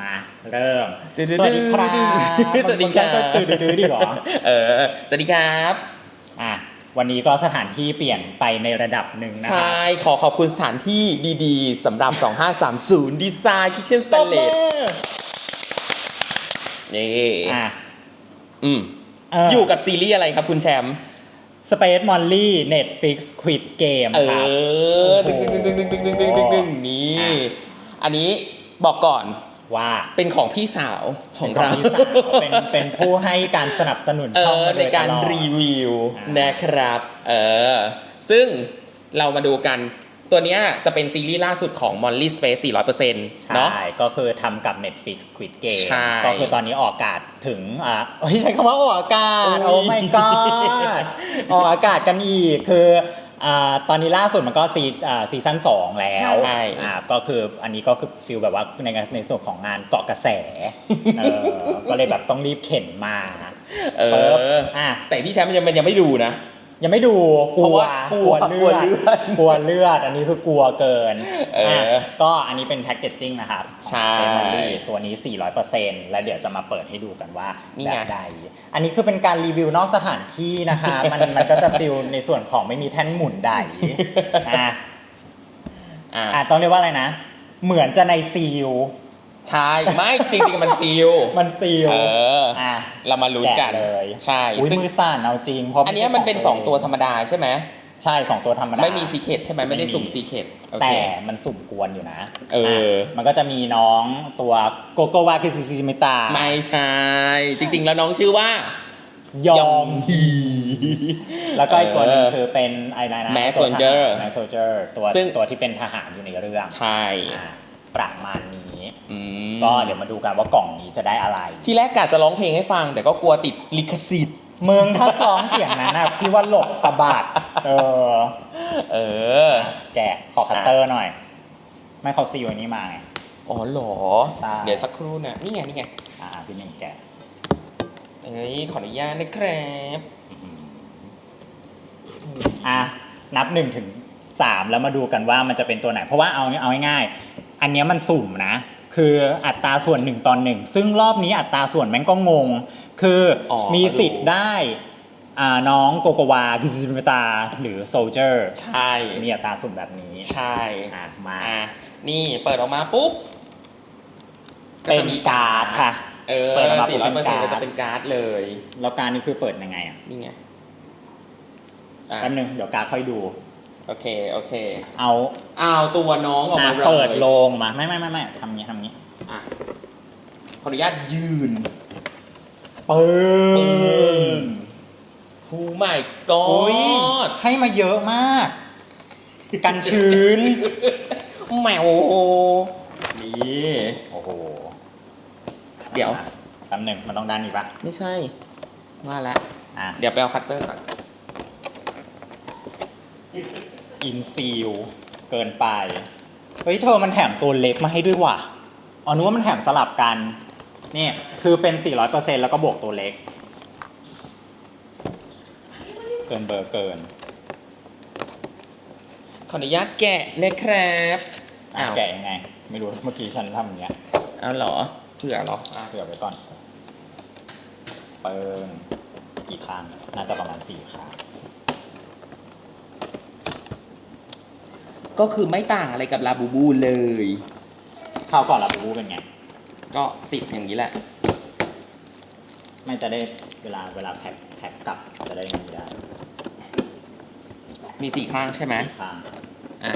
มาเริ่มดื้อๆสวัสดีครับสวัสดีครับมันตื่นตื่นดีหรอเออ สวัสดีครับอะวันนี้ก็สถานที่เปลี่ยนไปในระดับหนึ่งนะคใช่รับขอขอบคุณสถานที่ดีๆสำหรับ 2530 ดีไซน์คิ t เช่นสตแตบนเลมืสอนี่อะอืมเอยู่กับซีรีส์อะไรครับคุณแชมป์ Space Molly Netflix Squid Game เอครับอดึงดึงดึงดึงดึงดึงดึงดึงดึงนี่อะอันนี้บอกก่อน ว่าเป็นของพี่สาวของเป็นเราพี่สาวเป็นเป็นผู้ให้การสนับสนุนเอช่องอมาโดในยการตลอดรีวิวอ่านนะครับเออซึ่งเรามาดูกันตัวเนี้ยจะเป็นซีรีส์ล่าสุดของ Molly Space 400%เนาะใช่ ก็คือทำกับ Netflix Squid Game ใช่ก็คือตอนนี้ออกอากาศถึงอะเฮ้ยใช้คำว่าออกอากาศอุ๊ยโอ้ my god ออกอากาศกันอีก คือ อ่าตอนนี้ล่าสุดมันก็ซีอ่าซีซั่น2แล้วใช่ อ่าก็คืออันนี้ก็คือฟิลแบบว่าในในส่วนของงานเกาะกระแสเออก็เลยแบบต้องรีบเข็นมาเอปึ๊บออะ แต่พี่แชมป์มันยังมันยังไม่ดูนะ ยังไม่ดูกเพลัราะวว่ากลัวเลือดกลัวเลือดกลัวเลือด อันนี้คือกลัวเกินเอออะก็อันนี้เป็นแพ็กเกจจิ้งนะครับใช่ของ Stay Molly ตัวนี้ 400%แล้วเดี๋ยวจะมาเปิดให้ดูกันว่านี่แบไงบใดอันนี้คือเป็นการรีวิวนอกสถานที่นะคะมันมันก็จะฟิลในส่วนของไม่มีแท่นหมุนใดอะอ่าอะต้องเรียกว่าอะไรนะ เหมือนจะในซีล ใช่ไม่จริงๆมันซีลมันซีลเอออะเรามาลุ้นกันแกะเลยใช่อุ้ยซึ่งมือสั่นเอาจริงเพราะอันเนี้ยมันเป็น 2 ตัวธรรมดาใช่ไหมใช่สองตัวธรรมดา ไม่มีซีเคทใช่ไหมไม่ได้สุ่มซีเคทโอเคแต่มันสุ่มกวนอยู่นะ เออะมันก็จะมีน้องตัวโกโกวาคิซิซิมิตา ไม่ใช่ จริง ๆ แล้วน้องชื่อว่ายองฮีแล้วก็อีกตัวหนึงเออคือเป็นอะไรนะ Mass Soldier แมสโซเจอร์ตัวซึ่งตัวที่เป็นทหารอยู่ในเรื่อง ใช่อะประมาณนี้ อืมก็เดี๋ยวมาดูกันว่ากล่องนี้จะได้อะไร ที่แรกกะจะร้องเพลงให้ฟัง แต่ก็กลัวติดลิขสิทธิ์เมืองถ้าร้องเสียงนั้นนะพี่ว่าหลบสะบัดเออ เออ แกะขอคัตเตอร์หน่อย ไม่เขาซีลอันนี้มาไง อ๋อเหรอ ใช่ เดี๋ยวสักครู่นะนี่ไงนี่ไง อ่าพี่หนึ่งแกะเอ้ยขออนุญาตนะครับอะนับหนึ่งถึงสามแล้วมาดูกันว่ามันจะเป็นตัวไหน เพราะว่าเอาเอาง่ายๆอันเนี้ยมันสุ่มนะ คืออัตราส่วนหนึ่งตอนหนึ่งซึ่งรอบนี้อัตราส่วนแม่งก็งง คือออมีสิทธิ์ได้อ่าน้องโกโกวากิซิมิตาหรือโซเจอร์ใช่ มีอัตราส่วนแบบนี้ใช่อะมาอะนี่เปิดออกมาปุ๊บก็เป็นจะมีการ์ดค่ะ เออเปิดออกมาสี่ร้อยเปอร์เซ็นต์เป็ก็นการ์ดจะเป็นการ์ดเลยแล้วการนี้คือเปิดยังไงอะนี่ไงอะ แป๊บนึงเดี๋ยวการดค่อยดู โอเค โอเค เอาเอาตัวน้องออกอะมาเลยเปิดโลงมา ไม่ไม่ไม่ไม่ทำงี้ทำงี้อะขออนุญาตยืนปึ้ปึ้งงผู้ใหม่กออุ้ยดให้มาเยอะมาก กันชื้นแมวนี่โอ้โห เดี๋ยวอะแป๊บหนึ่งมันต้องด้านนี้ปะไม่ใช่ ว่าแล้วอะเดี๋ยวไปเอาคัตเตอร์ก่อน อินซีลเกินไป เฮ้ยเธอมันแถมตัวเล็กมาให้ด้วยว่ะอ๋อนึกว่ามันแถมสลับกัน นี่คือเป็น 400%แล้วก็บวกตัวเล็ก เกินเบอร์เกิน ขออนุญาตแกะนะครับอะอ้าวแกะยังไง ไม่รู้เมื่อกี้ฉันทำอย่างเงี้ยเอาเหรอเผื่อเหรออะเผื่อไว้ก่อนเปิงกี่ครั้งน่าจะประมาณสี่ครั้ง ก็คือไม่ต่างอะไรกับลาบูบูเลย ข้าวก่อนลาบูบูเป็นไง ก็ติดอย่างนี้แหละ ไม่จะได้เวลาเวลาแพ็คแพ็คกลับจะได้อย่างนี้ได้มีสี่ข้างใช่ไหมสี่ครั้งอะ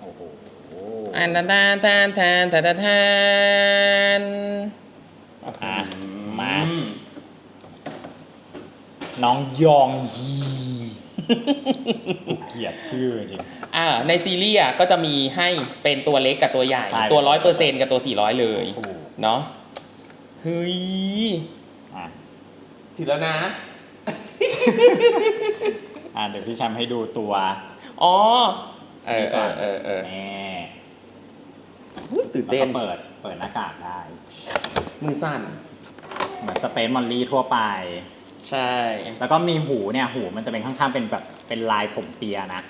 โอ้โหอันตานตานตานตานตานตานตานอะมาอืน้องยองฮีกู เกลียดชื่อจริง อ่าในซีรีส์อะก็จะมีให้เป็นตัวเล็กกับตัวใหญ่ ใช่ ตัวร้อยเปอร์เซ็นต์กับตัวสี่ร้อยเลยถูกเนาะเฮ้ยอะถือแล้วนะ อะเดี๋ยวพี่แชมป์ให้ดูตัวอ๋อ เออนี้เอก่นอเออเออแน่อุ๊ยตื่นแล้วเต้นก็เปิดเปิดหน้ากากได้ มือสั่น เหมือนสเปซมอลลี่ทั่วไป ใช่ แล้วก็มีหูเนี่ยหูมันจะเป็นข้างๆเป็นแบบเป็นลายผมเปียนะ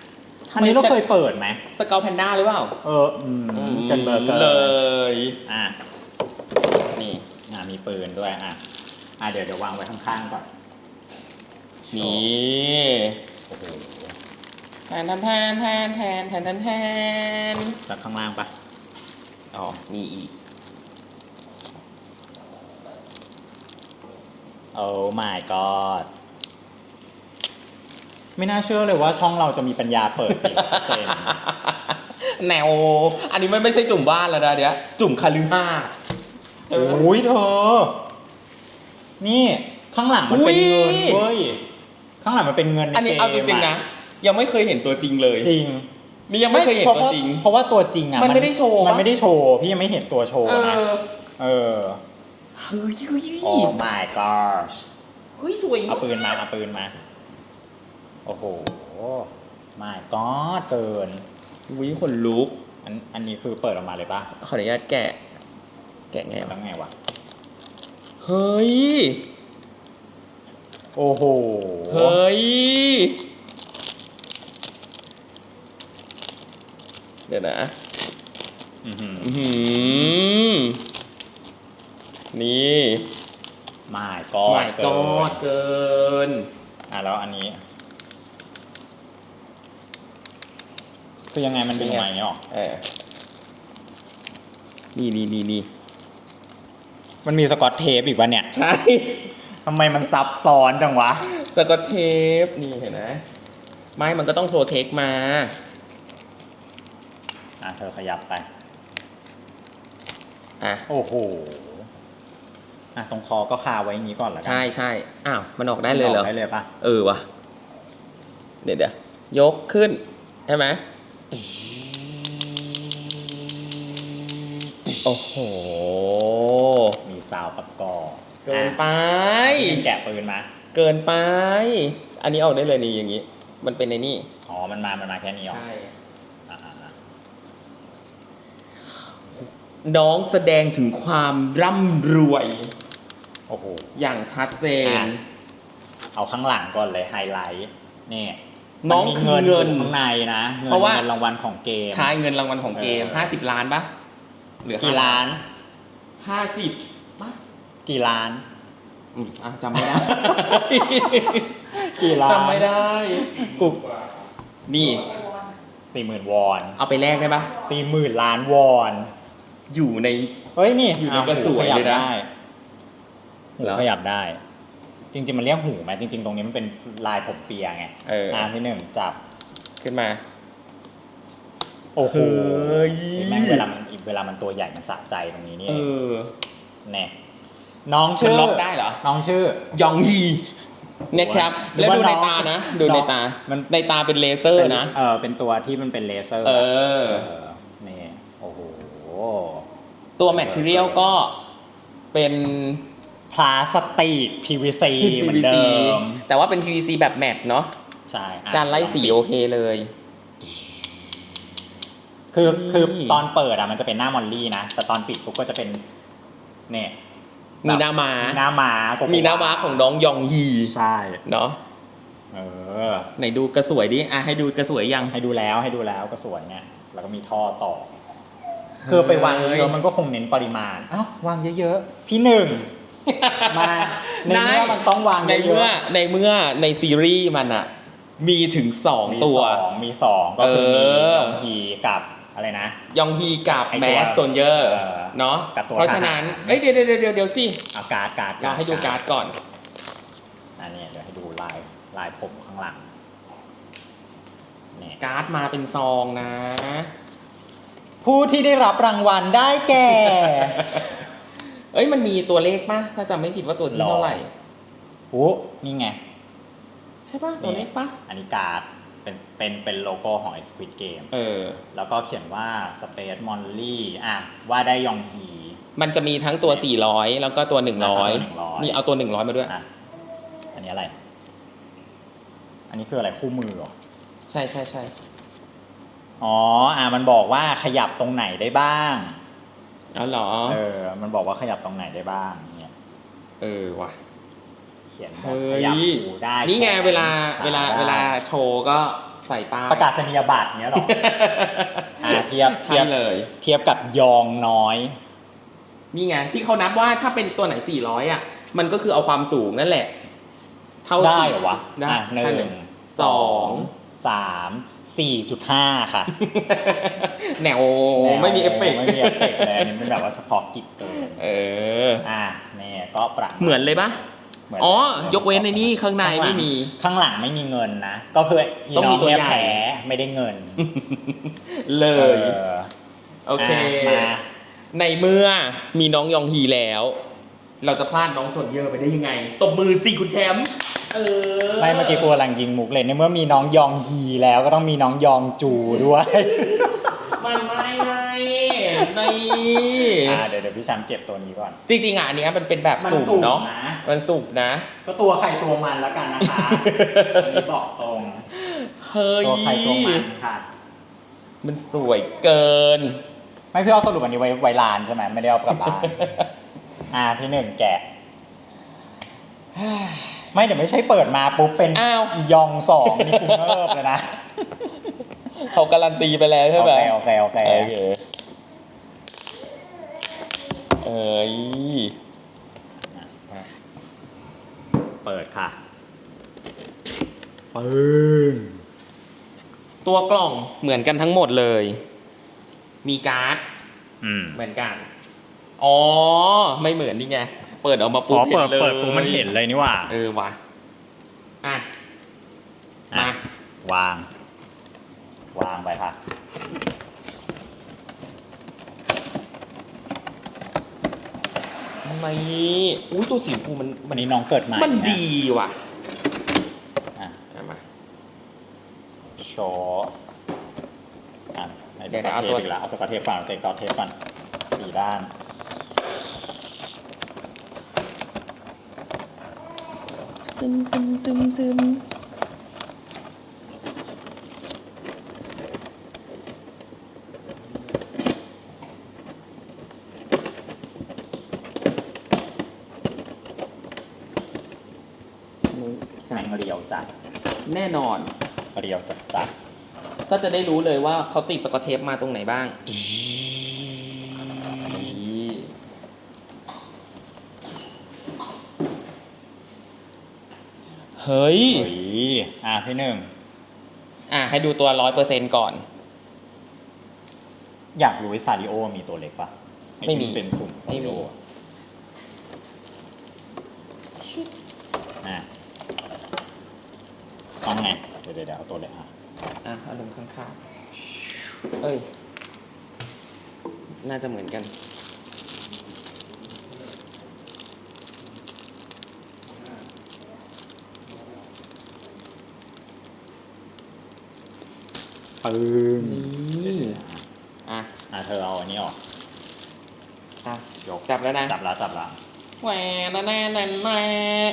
อันนี้เราเคยเปิดไหมสกอลแพนด้าหรือเปล่า เอออืมกันเบอร์เกอร์เลยอะนี่อะมีปืนด้วยอะอะเดี๋ยวเดี๋ยววางไว้ข้างๆก่อนนี่โอ้โหแทนแทนแทนแทนแทนแทนแทนจากข้างล่างปะอ๋อมีอีก โอ้ my god ไม่น่าเชื่อเลยว่าช่องเราจะมีปัญญาเปิดเสียงเซนแนว อันนี้มันไม่ใช่จุ่มบ้านแล้วนะเดี๋ยวจุ่มคาลือห้าเออโอ้ยเธอ นี่ข้างหลังมันเป็นเงินอุ๊ยเว้ย ข้างหลังมันเป็นเงินในอันนี้เอาจริงๆนะ ยังไม่เคยเห็นตัวจริงเลย จริงนี่ยังไม่เคยเห็นพราะตัวว่าจริง เพราะว่าตัวจริงอะมันไม่ได้โชว์ มันปะไม่ได้โชว์ พี่ยังไม่เห็นตัวโชว์เอนะอเออ เฮ้ยเฮ้ยโอ้ my gosh เฮ้ยสวยเอาปืนมาเอาปืนมา โอ้โห my god เกินวิคนลุก อันอันนี้คือเปิดออกมาเลยปะขออนุญาตแกะ แกะไงแล้วะวไงวะ เฮ้ย โอ้โห เฮ้ย เดี๋ยวนะ อื้อหืออื้อหือ นี่ my god หมายเกิกอนดเกิน อะแล้วอันนี้ คือยังไงมันดึงออกมาอย่างนี้หรอเออนี่นี่นี่นี่มันมีสกอตเทปอีกวะเนี่ย ใช่ทำไมมันซับซ้อนจังวะ สกอตเทปนี่เห็นไหมไม่มันก็ต้องโปรเทคมา อะเธอขยับไป อะ โอ้โห อะตรงคอก็คาไว้อย่างนี้ก่อนละกัใช่ใช่อ้าวมันออกได้เลยเหรอกได้เลยปะเออวะเดี๋ยวเดี๋ยวยกขึ้นใช่ไหมโอ้โห มีซาวประกอบเกินไปอะแกะปืนมา เกินไป อันนี้ออกได้เลยนี่อย่างนี้ มันเป็นในนี่ อ๋อ มันมา มันมาแค่นี้หรอ ใช่อะอะอะน้องแสดงถึงความร่ำรวยโอ้โห อย่างชัดเจน อะ เอาข้างหลังก่อนเลยไฮไลท์นี่น้องมัมีคือเงินอยู่ข้างในนะเงินเพราะว่า เงินรางวัลของเกม ใช้เงินรางวัลของเกม เออ 50 ล้านปะเหลือกี่ล้าน ห้าสิบปะกี่ล้าน อืมอะจำไม่ได้ กี่ล้านจำไม่ได้ กูนี่ สี่หมื่นวอนเอาไปแลกได้ปะสี่หมื่นล้านวอน อยู่ใน เฮ้ยนี่อยู่ในะกระสวยหูขบเลยนะได้หูเหร อขยับได้ จริง ๆ มันเรียกหูไหมจริง ๆ ตรงนี้มันเป็นลายผมเปียไงเอออะพี่หนึ่งจับ ขึ้นมา โอ้โหเฮ้ย แม่งเวลามันเวลามันตัวใหญ่มันสะใจตรงนี้นี่เออแน่น้องชื่มันอล็อกได้เหรอ น้องชื่อ ยองฮีนะครับ หรือแล้วว่าดูในน้องตานะดูในตา มัน ในตาเป็นเลเซอร์นะ เออเป็นตัวที่มันเป็นเลเซอร์เออ เออนี่โอ้โห ตัวแมทเทียลก็เป็น พลาสติก PVC เหมือนเดิม แต่ว่าเป็น PVC แบบแมทเนาะใช่อะการไล่สีลองปิดโอเคเลย คือคือนี่ตอนเปิดอะมันจะเป็นหน้ามอลลี่นะ แต่ตอนปิดปุ๊บก็จะเป็นเนี่ยมีหน้าม้าหน้าม้าโกโก้มีหน้าม้าของน้องยองฮีใช่เนาะเออไหนดูกระสวยดิอะให้ดูกระสวยยังให้ดูแล้วให้ดูแล้วก็สวยเนี่ยแล้วก็มีท่อต่อคือไปวางเยอะๆมันก็คงเน้นปริมาณเอ้าวางเยอะๆพี่หนึ่ง มาในเมื่อมันต้องวางในเยเมื่ออะในเมื่อในซีรีส์มันอะมีถึงสองๆมีตัวสองมีสองก็คือมีเออยองฮีกับอะไรนะ ยองฮีกับไอ้แมตัวสโซนเยอร์เออเนาะกับตัวเพราะฉะนั้นทหารเอ้ยเดี๋ยวเดี๋ยวเดี๋ยวเดี๋ยวสิเอาการ์ดการ์ดเราให้ดูการ์ดก่อนอันนี้เดี๋ยวให้ดูลายลายผมข้างหลังนี่การ์ดมาเป็นซองนะ ผู้ที่ได้รับรางวัลได้แก่ เอ้ยมันมีตัวเลขป่ะถ้าจำไม่ผิดว่าตัวที่เท่าไหร่โอ้นี่ไง ใช่ป่ะตัวเลขป่ะอันนี้การ์ดเป็นเป็นเป็นโลโก้ของ Squid Game เออ แล้วก็เขียนว่า Space Molly อะ ว่าได้ยองฮี มันจะมีทั้งตัว 400 แล้วก็ตัวแล้วก็ตัว100 100 นี่เอาตัว 100 มาด้วย อะ อันนี้อะไร อันนี้คืออะไรคู่มือเหรอ ใช่ใช่ใช่อ๋อ อะ มันบอกว่าขยับตรงไหนได้บ้าง เอาเหรอ เออ มันบอกว่าขยับตรงไหนได้บ้างเนี่ยเออว่ะ เขียนบอเฮ้กขยยับหูได้นี่ไงแขเวลาขเวลาได้เวลาโชว์ก็ใส่ป้ายประกาศนียบัตรเนี้ยหรออ่าเทียบใช่เทียบเลย เทียบกับยองน้อย นี่ไงที่เขานับว่าถ้าเป็นตัวไหน400อะ มันก็คือเอาความสูงนั่นแหละ เท่าได้สี่เหรอวะได้อะหถ้านึ่งสองสาม สี่จุดห้าค่ะ แนวไม่มีเอฟเฟกต์ไม่มีเอฟเฟกต์เลยอันนี้เป็นแบบว่าเฉพาะกิจเกินเอออ่าเนี่ยก็ประาณเหมือนเลยปะเหมือนอ๋อ ยกเว้นในนี่ข้างในไม่มี ข้างหลังไม่มีเงินนะ ก็คือพี่ต้องน้อมีงตัวเนี่ยใหญ่แพ้ไม่ได้เงิน เลยออโอเคอะมาในเมื่อมีน้องยองฮีแล้ว เราจะพลาดน้องส่วนเยอะไปได้ยังไง ตบมือสิคุณแชมป์เออไม่เมื่อกี้กูกำลังยิงมุกเลยในเมื่อมีน้องยองฮีแล้วก็ต้องมีน้องยองจูด้วย มันไม่ไงใน อ่าเดี๋ยวเดี๋ยวพี่แชมป์เก็บตัวนี้ก่อน จริงๆอะอันเนี้ยมันเป็นแบบมันสุ่มสุ่มเนาะ นะ มันสุ่มนะ ก็ตัวใครตัวมันแล้วกันนะคะอันนี้บอกตรงเฮ้ย ตัวใครตัวมันค่ะมันสวยเกิน ไม่พี่เอาสรุปอันนี้ไว้ไว้ลานใช่ไหมไม่ได้เอากลับบ้าน อ่าพี่หนึ่งแกะ ไม่เดี๋ยวไม่ใช่เปิดมาปุ๊บเป็นอ้าวอียองสองนี่กูเงิบเลยนะเขาการันตีไปแล้วใช่โอไหมเคโอเคโอเคโอเคเอ้ยเปิดค่ะปึ้งตัวกล่องเหมือนกันทั้งหมดเลย มีการ์ดอืมเหมือนกัน อ๋อ ไม่เหมือนนี่ไง เปิดออกมาอ๋ปุ๊บอเปิดเลยเปิดปุ๊บมันเห็นเลยนี่หว่า เออว่ะอะอะ มาวาง วางไปค่ะทำไมอุ้ยตัวสีชมพูมันวันนี้น้องเกิดใหม่มันะดีว่ะอะเอามา โชว์อะในสเดี๋ยวกอนะตเอาเทตัวปอีกแล้วเอาสกอตเทปก่อนเอาสกอตเทปก่อนสี่ด้าน ซึมซึมซึมซึมแม่งเรียวจัด แน่นอนเรียวจัดจัดก็จะได้รู้เลยว่าเขาติดสกอตเทปมาตรงไหนบ้าง เฮ้ย เฮ้ยอะพี่หนึ่ง อะให้ดูตัวร้อยเปอร์เซ็นก่อน อยากรู้ว่าซาริโอมีตัวเล็กปะอ้ไม่มีที่เป็นสุ่มซาริโอไม่มีอะต้องไง เดี๋ยวเดี๋ยวเดี๋ยวเอาตัวเล็กอะอะเอาลงข้างๆเอ้ย น่าจะเหมือนกัน ปึ้งนี่อะอะเธอเอาอันนี้ออกอะยกจับแล้วนะจับแล้วจับแล้วแหวนแน่แน่แน่แน่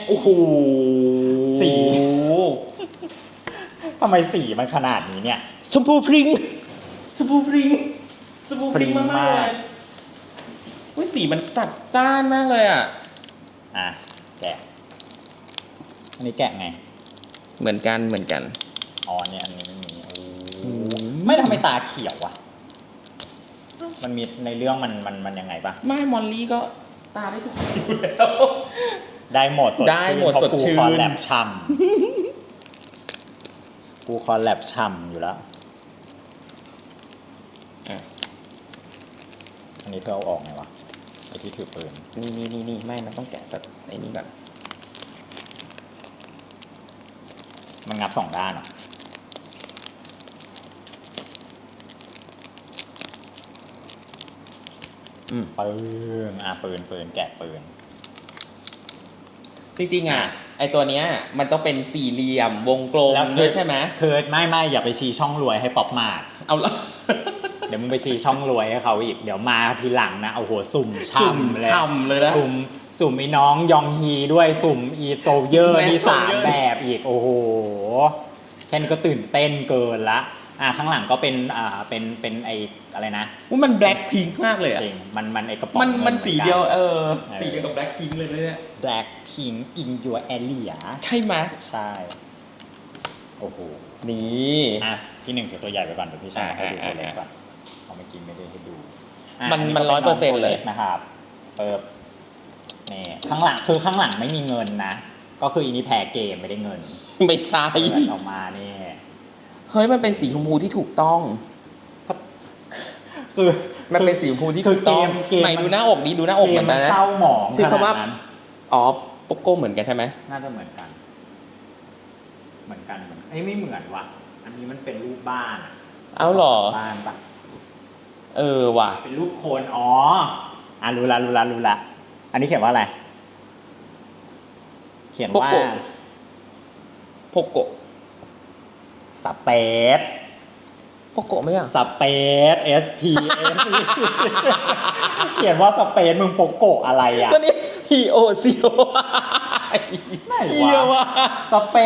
โอ้โหสีทำไมสีมันขนาดนี้เนี่ยชมพูพริ้งชมพูพริ้งชมพูพริ้งพริ้งมากๆมากเลยอุ้ยสีมันจัดจ้านมากเลยอะอะแกะอันนี้แกะไง เหมือนกันเหมือนกันอ๋อเนี่ยอันนี้ไม่มีโอ้อืม ไม่ทำไมตาเขียววะมันมีในเรื่องมันมันมันยังไงปะไม่มอลลี่ก็ตาได้ทุกสีอยู่แล้ว ได้หมดสดได้ชื่นหมดเพราะสดชื่นกูคอนแลบช่ำกูคอนแลบช่ำอยู่แล้ว อะอันนี้เธอเอาออกไงวะไอที่ถือปืน นี่นี่นี่นี่ไม่นะต้องแกะสักไอ้นี่ก่อนมันงับสองด้านเหรออืม ปืนอะปืนปืนแกะปืน จริงๆอะ ไอตัวเนี้ย มันต้องเป็นสี่เหลี่ยมวงกลมแล้วคือ ด้วยใช่ไหมคือไม่ไม่อย่าไปชี้ช่องรวยให้ป๊อปมาดเอาละ เดี๋ยวมึงไปชี้ช่องรวยให้เขาอีก เดี๋ยวมาทีหลังนะโอ้โหสุ่มสุ่มช่ำเลยช่ำเลยนะ สุ่มสุ่มไอ้น้องยองฮีด้วยสุ่มอีโซเยอร์แมสนี่สามโซเยอร์ แบบอีกโอ้โหแค่นี้ก็ตื่นเต้นเกินละ อะข้างหลังก็เป็นอ่าเป็นเป็นไออะไรนะว่ามันแบล็คพิงค์มากเลยอะจริงมันมันไอกระป๋องมันงิมันสีเดียวหอกัเออเออสีเดียวกับแบล็คพิงค์เลยนะเนี่ย Black King in your area ใช่ไหมใช่โอ้โหนี่อะพี่หนึ่งถือตัวใหญ่ไปก่อนเดี๋ยวพี่ชายให้ดูอ่าตัวเล็กอ่าก่อนเพราะเมื่อกี้ไม่ได้ให้ดูอะมันก็มันป็100%ตัวเลยนะครับเปิบนี่ข้างหลังคือข้างหลังไม่มีเงินนะ ก็คืออีนี่แพ้เกมไม่ได้เงินไม่ใช่เปิดออกมานี่ เฮ้ยมันเป็นสีชมพูที่ถูกต้อง คือมันเป็นสีชมพูที่ถูกต้องคือเกมเกมใหม่ดูหน้าอกดีดูหน้าอกเกเหมืมอนมักันนนะเศร้าหมองชื่อคำว่าขนดนั้นอ๋อโปโก้เหมือนกันใช่ไหมน่าจะเหมือนกัน เหมือนกันเหมือนไอ้ยไม่เหมือนว่ะ อันนี้มันเป็นรูปบ้านอะเอาเหรอบ้านปะเออว่ะ เป็นรูปโคนอ๋ออะรู้ละรู้ละรู้ละอันนี้เขียนว่าอะไร เขียนว่าโปโกโปโก สเปซโปโกไหมอะสเปซ S P S E เขียนว่าสเปซมึงโปโกะอะไรอะก็นี่ P O C O ไหนวะเหี้ยวะสเป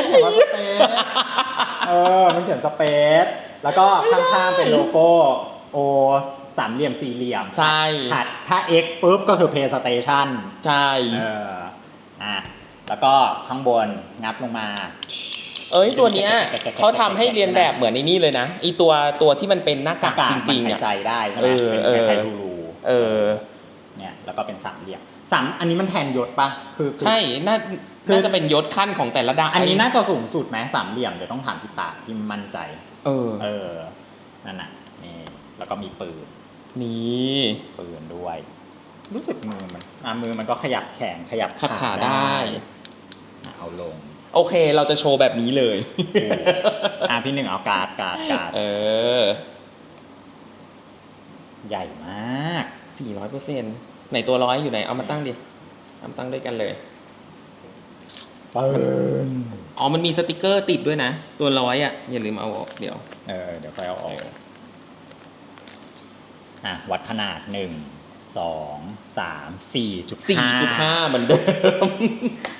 ซเขียนว่าสเปซเออมันเขียนสเปซแล้วก็ข้างๆเป็นโลโก้โอสามเหลี่ยมสี่เหลี่ยม ใช่ขัดถ้า X ปุ๊บก็คือ PlayStation ใช่ เออ อะ แล้วก็ข้างบนงับลงมา เอ้ยตัวเนี้ยเขาทำให้เรียนแบบเหมือนในนี่เลยนะอีตัวตัวที่มันเป็นหน้ากากจริงๆมันหาอะยใจได้ใช่ไหมเออเป็นเออคล้ายๆรูเออๆเนี่ยแล้วก็เป็นสามเหลี่ยมสามอันนี้มันแทนยศปะคือคือ ใช่น่าคือ น่าจะเป็นยศขั้นของแต่ละดาวอันนี้น่าจะสูงสุดไหมสามเหลี่ยมเดี๋ยวต้องถามพี่ตาพี่มั่นใจ เออ เออนั่นน่ะนี่แล้วก็มีปืนนี่ปืนด้วย รู้สึกมือมันอะมือมันก็ขยับแขนขยับขับขาได้ อะเอาลง โอเค เราจะโชว์แบบนี้เลยถูกอะพี่หนึ่งเอาการ์ดการ์ดการ์ดเออ ใหญ่มากสี่ร้อยเปอร์เซ็นต์ไหนตัวร้อยอยู่ไหน เอามาตั้งดิ เอามาตั้งด้วยกันเลยปืนอ๋อ มันมีสติกเกอร์ติดด้วยนะ ตัวร้อยอะ อย่าลืมเอาออกเดี๋ยว เออ เดี๋ยวค่อยเอาออก อะ วัดขนาดหนึ่งสองสามสี่จุดสี่จุดห้าเหมือนเดิมอะ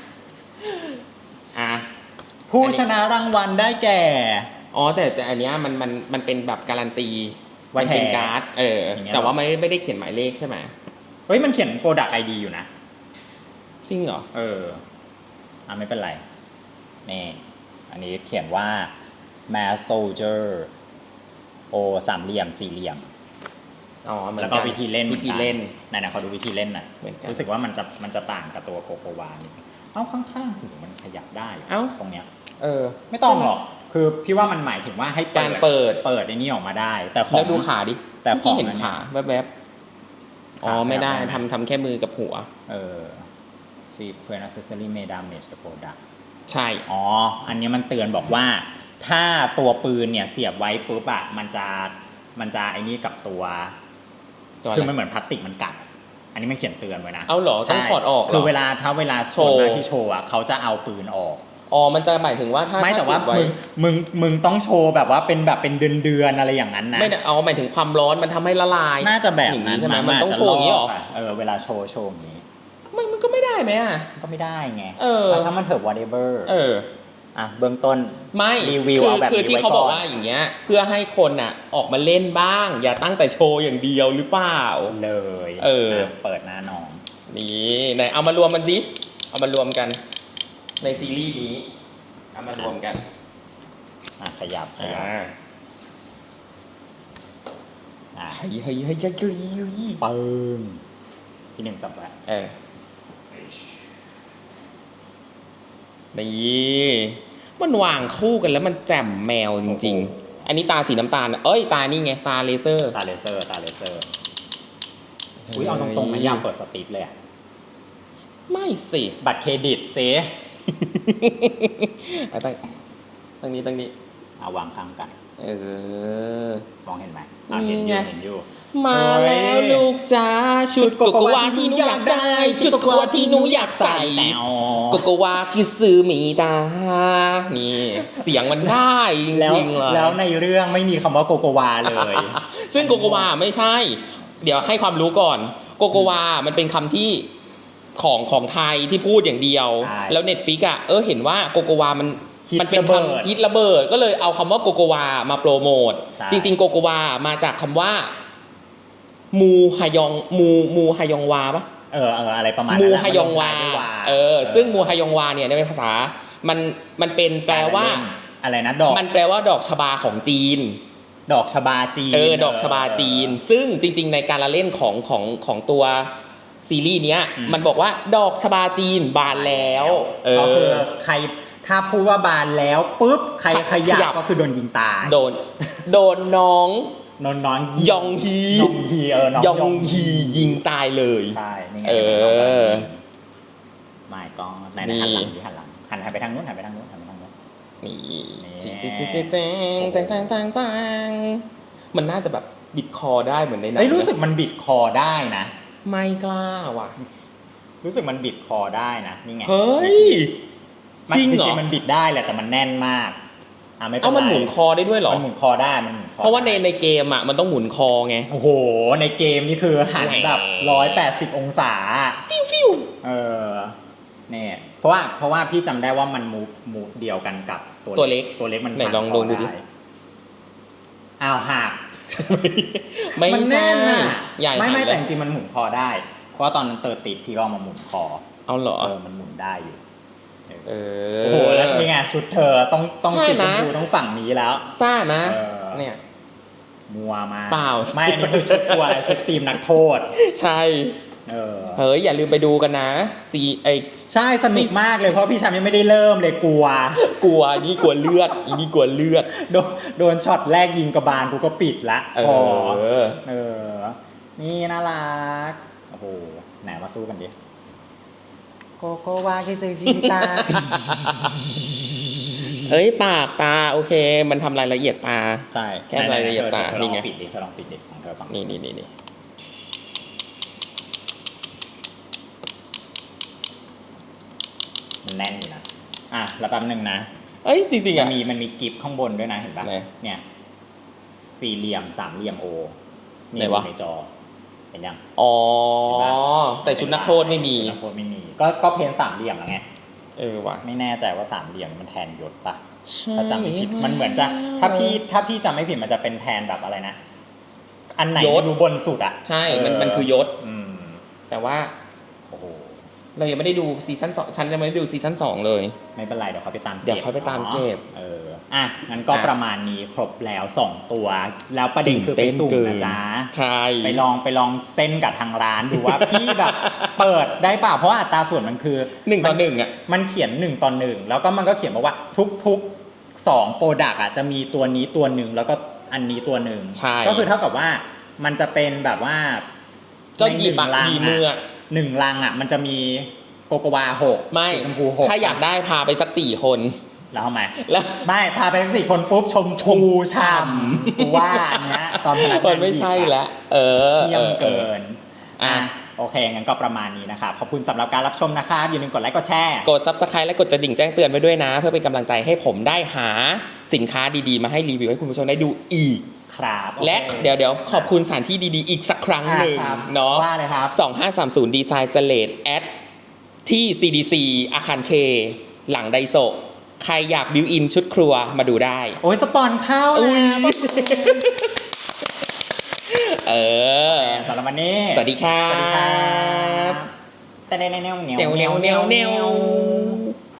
ผู้ชนะรางวัลได้แก่ อ๋อแต่แต่อันเนี้ยมันมันมันเป็นแบบการันตีว่ามันเป็นแท้การ์ดเอออย่างเงี้ย แต่ว่าไม่ไม่ได้เขียนหมายเลขใช่ไหมเฮ้ยมันเขียน Product ID อยู่นะ ซิ่งเหรอ เอออะไม่เป็นไร นี่ อันนี้เขียนว่า Mass Soldier O สามเหลี่ยมสี่เหลี่ยม อ๋อเหมือนแล้วก็วิธีเล่นวิธีเล่น ไหนๆเขาดูวิธีเล่นน่ะเหมือนกันรู้สึกว่ามันจะมันจะต่างกับตัวโกโกวานิดนึงเอ้าข้างๆหูมันขยับได้เอ้า ตรงเนี้ย เออ ไม่ต้องหรอก คือพี่ว่ามันหมายถึงว่าให้การเปิดเปิดไอ้นี่ออกมาได้ แต่ของแล้วดูขาดิแต่เมื่อกี้ของเห็นอันเนี้ยขาแวบๆอ๋อขาไม่ได้ไม่ได้ทำทำแค่มือกับหัว เออ Sweep when accessory may damage the product ใช่อ๋ออันนี้มันเตือนบอกว่า ถ้าตัวปืนเนี่ยเสียบไว้ปุ๊บอะมันจะมันจะไอ้นี่กับตัวตัวอะคือไรมันเหมือนพลาสติกมันกัด อันนี้มันเขียนเตือนไว้นะ เอาเหรอ ต้องใช่ถอดออกเหรอคือเวลาถ้าเวลาโชโชว์ว์หน้าที่โชว์อะเขาจะเอาปืนออก อ๋อ มันจะหมายถึงว่าถ้าไม่แต่ว่าถ้เสียบไมึงมึงมึงต้องโชว์แบบว่าเป็นแบบเป็นเดือนเดือนๆอะไรอย่างนั้นนะไม่ได้เอาหมายถึงความร้อนมันทำให้ละลายน่าจะแบบอย่างนั้นี้นใช่ไหมมั้มันต้องาจะโชว์อย่างนี้เหรอลกะเออเวลาโชว์โชว์อย่างนี้ไม่มันก็ไม่ได้ไหมอะ ก็ไม่ได้ไงเออช่างมันเถอะ whatever เออ อะเบื้องต้น ไม่รีวิวคือเอาแบบคือนี้ที่ไว้เขาบอกก่อน ว่าอย่างเงี้ย เพื่อให้คนอะออกมาเล่นบ้าง อย่าตั้งแต่โชว์อย่างเดียวหรือเปล่า เลยเออะเปิดหน้าน้อง นี่ไหนเอามารวมมันดิเอามารวมกัน ในซีรีส์นี้เอามารวมกันอะขยับขอ่ายับอะเฮ้ยเฮ้ยเฮ้ยเฮ้ยเฮ้ยเฮ้ยปึ้งพี่หนึ่งจับไว้เออนี่มันวางคู่กันแล้วมันแจ่มแมวจริง ๆ อันนี้ตาสีน้ำตาล เอ้ย ตานี่ไง ตาเลเซอร์ ตาเลเซอร์ ตาเลเซอร์ อุ้ยเอาตรงๆนะอยากเปิดสติปเลยอะไม่สิ บัตรเครดิตเซ เอาตั้งตั้งนี้ตั้งนี้ เอาวางข้างกัน เออ มองเห็นไหมอะเห็นอนี่ยู่ไงเห็นอยู่ มาแล้วลูกจ้าชุดโกโกวาที่หนูอยากได้ ชุดโกโกวาที่หนูอยากใส่ แนว โกโกวากิซึมีตานี่ เสียงมันได้จแล้วริงๆเลยแล้วในเรื่องไม่มีคำว่าโกโกวาเลย ซึ่งโกโกวาไม่ใช่ เดี๋ยวให้ความรู้ก่อน โกโกวา มันเป็นคำที่ ของของไทยที่พูดอย่างเดียว ใช่แล้วเน็ตฟิกอะเออเห็นว่าโกโกวามันฮิตมันเป็นระเบิดคำฮิตระเบิด ก็เลยเอาคำว่าโกโกวามาโปรโมท ใช่ จริง ๆ โกโกวามาจากคำว่า มูฮยองมูมูฮยองวาปะ เออเอออะไรประมาณมูนั้นแหละฮยองวามันลท้ยด้วยเออ ซึ่งมูฮยองวาเนี่ยในภาษา มัน มันเป็นแปลว่าแปลเล่อะไรนะดอกมันแปลว่าดอกชบาของจีน ดอกชบาจีน เออ ดอกชบาจีน ซึ่งจริง ๆ ในการละเล่นของของของตัว ซีรีส์เนี้ยมันบอกว่าดอกชบาจีนบานแล้วเอก็คืออใครถ้าพูดว่าบานแล้วปุ๊บใครขขยัยับบก็คือโดนยิงตายโดนโดนน้องนอนน้องยองฮียองฮีเออน้องยองฮียิงตายเลยใช่นี่ไงเออไม่ก็ไหนนี่ๆหันหลังดิหันหลังหันหันไปทางนู้นหันไปทางนู้นหันไปทางนู้นนี่นี่จิงจิงจิงจิงจิงจังจังจังจังมันน่าจะแบบบิดคอได้เหมือนในหนังเอ้ยรู้สึนะกมันบิดคอได้นะ ไม่กล้าว่ะ รู้สึกมันบิดคอได้นะนี่ไงเฮ้ย มันจริงเหรอจริงๆมันบิดได้แหละแต่มันแน่นมากอะไม่เป็นไรเอามันหมุนคอได้ด้วยเหรอมันหมุนคอได้มันหมุนคอเพราะว่าในได้ในเกมอะมันต้องหมุนคอไงโอ้โห ในเกมนี่คือหันแบบแหร้อยมแปดสิบองศาฟิวฟิวเออเนี่ยเพราะว่าเพราะว่าพี่จำได้ว่ามันมูฟมูฟเดียวกันกับตัวตัวเล็กตัวเล็กมันไหนพัลองคลองดูดิไอ้าวหักไม่มันใช่แน่นน่ะใหญ่ไม่ไม่หันแต่เลยจริงๆมันหมุนคอได้ เพราะว่าตอนนั้นเติร์ดติดพี่ก็เอามาหมุนคอเอาเหรอเออมันหมุนได้อยู่เออโอ้โหแล้วนี่ไงชุดเธอต้องต้องใช่สีชนะมพูต้องฝั่งนี้แล้วซ่านะเออเนี่ยมัวมาเปล่าไม่อันนี้คือชุดตัวอะไรชุดทีมนักโทษ ใช่ เออเฮ้ยอย่าลืมไปดูกันนะซีไอใช่สนุกมากเลยเพราะพี่ชามยังไม่ได้เริ่มเลยกลัว กลัวนี่กลัวเลือดอีนี่กลัวเลือด โดนโดนช็อตแรกยิงกระบาลกูก็ปิดละเอพออเออ นี่น่ารักโอ้โหไหนมาสู้กันดิโกโกวาคิซึซิมิตาเอ้ยปากตาโอเค มันทำรายละเอียดตา ใช่แค่รายละเอียดตาเธอลนี่องไงปิดดิเธอลองปิดดิของเธอฝั่งนี่นี่นี่ มันแน่นอยู่นะอะแล้วแป๊บหนึ่งนะเอ้ยจริงๆมัอะ นมีมันมีกิฟข้างบนด้วยนะเห็นปะไหนเนี่ย สี่เหลี่ยมสามเหลี่ยมโอนี่ไหนวะในจอ เห็นยังอ๋อเห็นปะแต่ชุดนักโทษไม่มี ชุดนักโทษไม่มี ก็ก็เพ้นสามเหลี่ยมแล้วไง เออว่ะ ไม่แน่ใจว่าสามเหลี่ยมมันแทนยศปะใช่ถ้าจำไม่ผิดมันเหมือนจะ ถ้าพี่ถ้าพี่จำไม่ผิดมันจะเป็นแทนแบบอะไรนะ อันไหนยศ ไม่รู้บนสุดอะใช่ มันมันคือยศ อืม แต่ว่าโอ้โห เรายังไม่ได้ดูซีซั่นสองฉันยังไม่ได้ดูซีซั่นสองเลย ไม่เป็นไรเดี๋ยวเขาไปตามก็บเดี๋ยวเขาไปตามเก็บ เอออะงั้นก็อะประมาณนี้ครบแล้วสองตัว แล้วประเด็นคือไปสุ่มนะจ๊ะใช่ไปลองไปลองเส้นกับทางร้านดูว่าพี่แบบเปิดได้เปล่าเพราะว่าอัตราส่วนมันคือหนึ่งต่อหนึ่งอะมันเขียนหนึ่งต่อหนึ่งแล้วก็มันก็เขียนบอกว่าทุกๆสองโปรดักอะจะมีตัวนี้ตัวหนึ่งแล้วก็อันนี้ตัวหนึ่งใช่ก็คือเท่ากับว่ามันจะเป็นแบบว่าก็ในหยิบนึ่อะงลังหยิบมืออะ หนึ่งลังอะ มันจะมีโกโกวาหกไม่สีชมพูหกถ้าอยากได้พาไปสักสี่คน แล้วทำไมแล้วไม่พาไปทั้งสี่คนปุ๊บชมพูช่ำกูว่าอันเนี้ยตอนพนักงามันไม่ใช่หยิบอะละเออเยี่ยมออเกินอะ อะโอเค งั้นก็ประมาณนี้นะครับ ขอบคุณสำหรับการรับชมนะครับอย่าลืมกดไลค์กดแชร์ กด subscribe และกดกระดิ่งแจ้งเตือนไว้ด้วยนะ เพื่อเป็นกำลังใจให้ผมได้หาสินค้าดีๆ มาให้รีวิวให้คุณผู้ชมได้ดูอีก ครับโอคและเดี๋ยวเดี๋ยวขอบคุณสถานที่ดีๆ อีกสักครั้งหนึ่งอะครับเนาะว่าเลยครับ2530 Design s l a t e at ที่ CDC อาคารเค หลังไดโซะใครอยากบิวอินชุดครัวมาดูได้ โอ้ยสปอนเข้าอุ้ยแล้วเออสำหรับวันนี้ สวัสดีครับสวัสดีครับแต่แนวแนวแนวแนวแนวแนวแนว